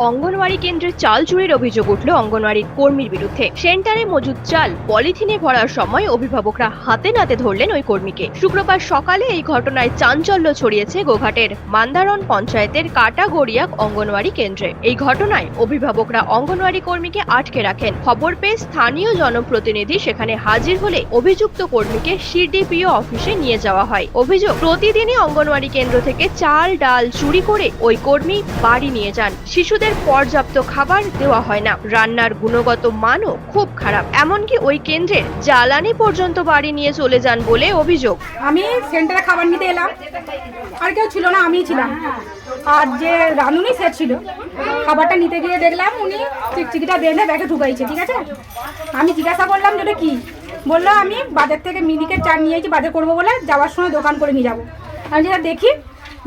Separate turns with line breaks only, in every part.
অঙ্গনওয়াড়ি কেন্দ্রে চাল চুরির অভিযোগ উঠল অঙ্গনওয়াড়ির কর্মীর বিরুদ্ধে। সেন্টারে মজুদ চাল পলিথিনে ভরার সময় অভিভাবকরা হাতে নাতে ধরলেন ওই কর্মীকে। শুক্রবার সকালে এই ঘটনায় চাঞ্চল্য ছড়িয়েছে গোঘাটের মান্দারন পঞ্চায়েতের কাটাগড়িয়া অঙ্গনওয়াড়ি কেন্দ্রে। এই ঘটনায় অভিভাবকরা অঙ্গনওয়াড়ি কর্মীকে আটকে রাখেন। খবর পেয়ে স্থানীয় জনপ্রতিনিধি সেখানে হাজির হলে অভিযুক্ত কর্মীকে সিডিপিও অফিসে নিয়ে যাওয়া হয়। অভিযোগ, প্রতিদিনই অঙ্গনওয়াড়ি কেন্দ্র থেকে চাল, ডাল চুরি করে ওই কর্মী বাড়ি নিয়ে যান। শিশুদের পর্যাপ্ত খাবার দেওয়া হয় না। রান্নার গুণগত মানও খুব খারাপ। এমনকি ওই কেন্দ্রের জ্বালানি পর্যন্ত বাড়ি নিয়ে চলে যান বলে অভিযোগ।
আমি সেন্টারে খাবার নিতে এলাম। আর কেউ ছিল না, আমিই ছিলাম। আর যে রাঁধুনি সে ছিল। খাবারটা নিতে গিয়ে দেখলাম, উনি চিকচিকিটা বেঁধে ব্যাগে ঢুকাইছে, ঠিক আছে? আমি জিজ্ঞাসা করলাম যেটা কি? বলল, আমি বাজার থেকে মিনিকেট চাল নিয়েছি বাজার করব বলে যাওয়ার সময় দোকান করে নিয়ে যাব। আমি যেটা দেখি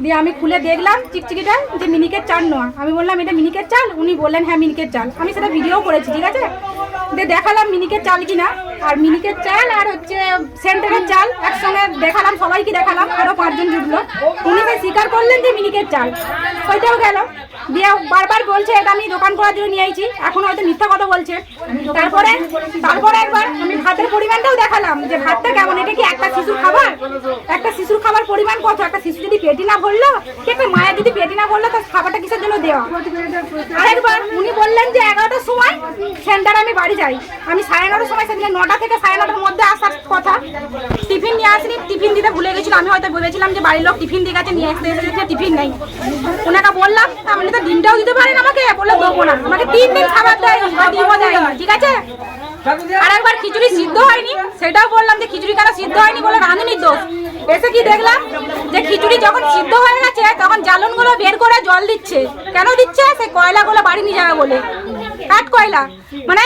দিয়ে আমি খুলে দেখলাম চিকচিকিটা যে মিনিকেট চাল নয়। আমি বললাম, এটা মিনিকেট চাল? উনি বললেন হ্যাঁ মিনিকের চাল। আমি সেটা ভিডিও করেছি, ঠিক আছে? দিয়ে দেখালাম মিনিকের চাল কিনা। আর মিনিকেট চাল আর হচ্ছে সেন্টারের চাল একসঙ্গে দেখালাম, সবাইকে দেখালাম আরও পাঁচজন জুটলো। উনি তো স্বীকার করলেন যে মিনিকের চাল, ওইটাও গেল। দিয়ে বারবার বলছে, এটা আমি দোকান করার জন্য নিয়ে আইছি। এখন হয়তো মিথ্যা কথা বলছে। তারপরে তারপরে একবার আমি ভাতের পরিমাণটাও দেখালাম যে ভাতটা কেমন, এটা কি একটা শিশুর খাবার? কত একটা শিশু যদি পেটি না ভরলো কি একটা মায়ের যদি পেটি না ভরলো তার খাবারটা কিসের জন্য দেওয়া? আরেকবার উনি বললেন যে এগারোটার সময় সেন্টারে আমি বাড়ি যাই। আমি সাড়ে নটার সময় সেদিন নটা থেকে সাড়ে নটার মধ্যে আসার কথা। টিফিন নিয়ে আসিনি, টিফিন দিতে ভুলে গেছিল। আমি হয়তো ভেবেছিলাম যে বাড়ির লোক টিফিন দিয়ে গেছে, নিয়ে আসতে এসেছে টিফিন নেই। ওনাকে বললাম আপনি তো ডিমটাও দিতে পারেন আমাকে? বললে, দেবো না। আমাকে তিন দিন খাবার দেয় ডিমও দেয় ঠিক আছে? আর একবার খিচুড়ি সিদ্ধ হয়নি সেটাও বললাম যে খিচুড়ি কেন সিদ্ধ হয়নি বলে রাঁধুনির দোষ। এসে কি দেখলাম যে খিচুড়ি যখন সিদ্ধ হয়ে গেছে তখন জ্বালনগুলো বের করে জল দিচ্ছে। কেন দিচ্ছে? সে কয়লাগুলো বাড়ি নিয়ে যাবে বলে। কাঠ কয়লা। মানে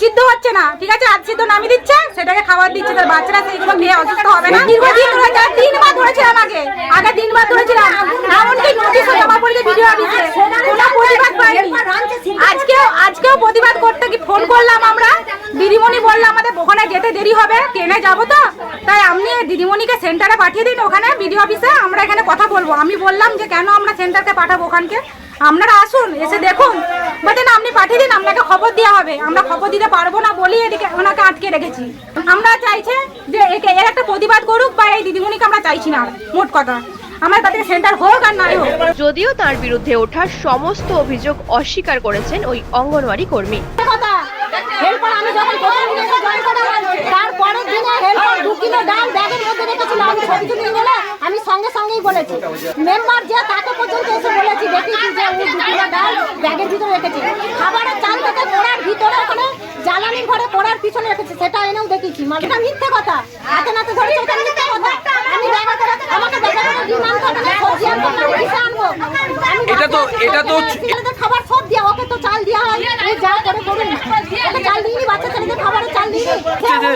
সিদ্ধ হচ্ছে না ঠিক আছে? আজ সিদ্ধ নামিয়ে দিচ্ছে সেটাকে খাবার দিচ্ছে। তার বাচ্চারা সেইগুলো খেয়ে অসুস্থ হবে না। দীর্ঘদিন ধরে যারা তিনবার ধরেছিলাম আগে আগে তিনবার ধরেছিলাম এমনকি নোটিশও জমা পড়েছে ভিডিও অফিসে কোনো প্রতিবাদ পাইনি। আজকেও আজকেও প্রতিবাদ করতে কি ফোন করলাম আমরা দিদিমণি বলল আমাদের ওখানে যেতে দেরি হবে ট্রেনে যাব তো। তাই আপনি দিদিমণিকে সেন্টারে পাঠিয়ে দিন ওখানে বিডিও অফিসে আমরা এখানে কথা বলব। আমি বললাম যে কেন আমরা সেন্টারকে পাঠাবো ওখানকে? আপনারা আসুন এসে দেখুন। বলছেন আপনি পাঠিয়ে দিন আপনাকে খবর দেওয়া হবে। আমরা খবর দিতে পারব না বলেই এদিকে ওনাকে আটকে রেখেছি। আমরা চাইছে যে একে এর একটা প্রতিবাদ করুক বা এই দিদিমণিকে আমরা চাইছি না মোট কথা। আমার তাদের সেন্টার হোক আর নাই হোক।
যদিও তার বিরুদ্ধে ওঠার সমস্ত অভিযোগ অস্বীকার করেছেন ওই অঙ্গনওয়াড়ি কর্মী।
কথা। হেল্পার আমি যখন প্রথম দিনে জয়েন করলাম তারপরের দিনে হেল্পার দু কিলো ডাল মধ্যে রেখেছিল আমি ছবি তুলি বলে আমি সঙ্গে সঙ্গেই বলেছি। মেম্বার যে তাকে পর্যন্ত এসে বলেছি দেখেছি যে উনি দু ডাল ব্যাগের ভিতরে রেখেছে। খাবারের চাল থেকে পোড়ার ভিতরে ওখানে জ্বালানির ঘরে পোড়ার পিছনে রেখেছে। সেটা এনেও দেখেছি। মানে এটা মিথ্যে কথা। হাতে নাতে ধরেছে এটা মিথ্যে কথা। আমি দেখা আমাকে দেখা করে ডিম না সবজি আনব আমি
এটা তো- এটা তো-
ছেলেদের খাবার সব দেওয়া ওকে তো চাল দেওয়া যা করে করুন না। চাল দিইনি বাচ্চা ছেলেদের খাবারের চাল দিইনি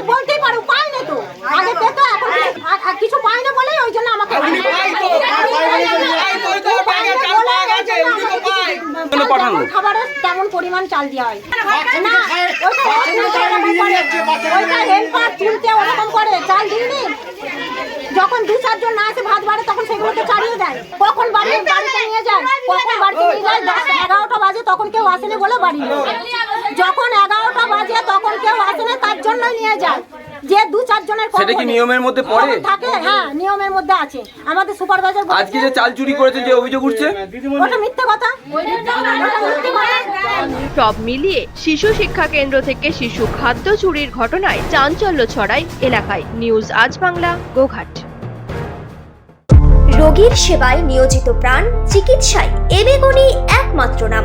বলতেই পারে ও না তো। আগে পেত এখন আর- আর কিছু পায় না বলেই ওই জন্য আমাকে খাবারের তেমন পরিমাণ চাল দেওয়া হয়। না ওইটা করে। হেল্পার তুলতে ওরকম করে চাল দিইনি যখন দু চারজন না আসে ভাত বাড়ে তখন সেগুলোকে চালিয়ে দেয়। কখন বাড়ি বাড়িতে নিয়ে যায় কখন বাড়িতে নিয়ে যায় তখন কেউ আসেনি বলে বাড়ি যখন এগারোটা বাজে তখন কেউ আসেনি তার জন্যই নিয়ে যায় যে দু চারজনের
সেটা কি নিয়মের মধ্যে পড়ে?
থাকে হ্যাঁ নিয়মের মধ্যে আছে। আমাদের সুপারভাইজার
আজকে যে চাল চুরি করেছে যে অভিযোগ উঠছে?
ওটা মিথ্যে কথা কথা।
সব মিলিয়ে শিশু শিক্ষা কেন্দ্র থেকে শিশু খাদ্য চুরির ঘটনায় চাঞ্চল্য ছড়ায় এলাকায়। নিউজ আজ বাংলা গোঘাট।
রোগীর সেবায় নিয়োজিত প্রাণ চিকিৎসায় এবেগুনি একমাত্র নাম।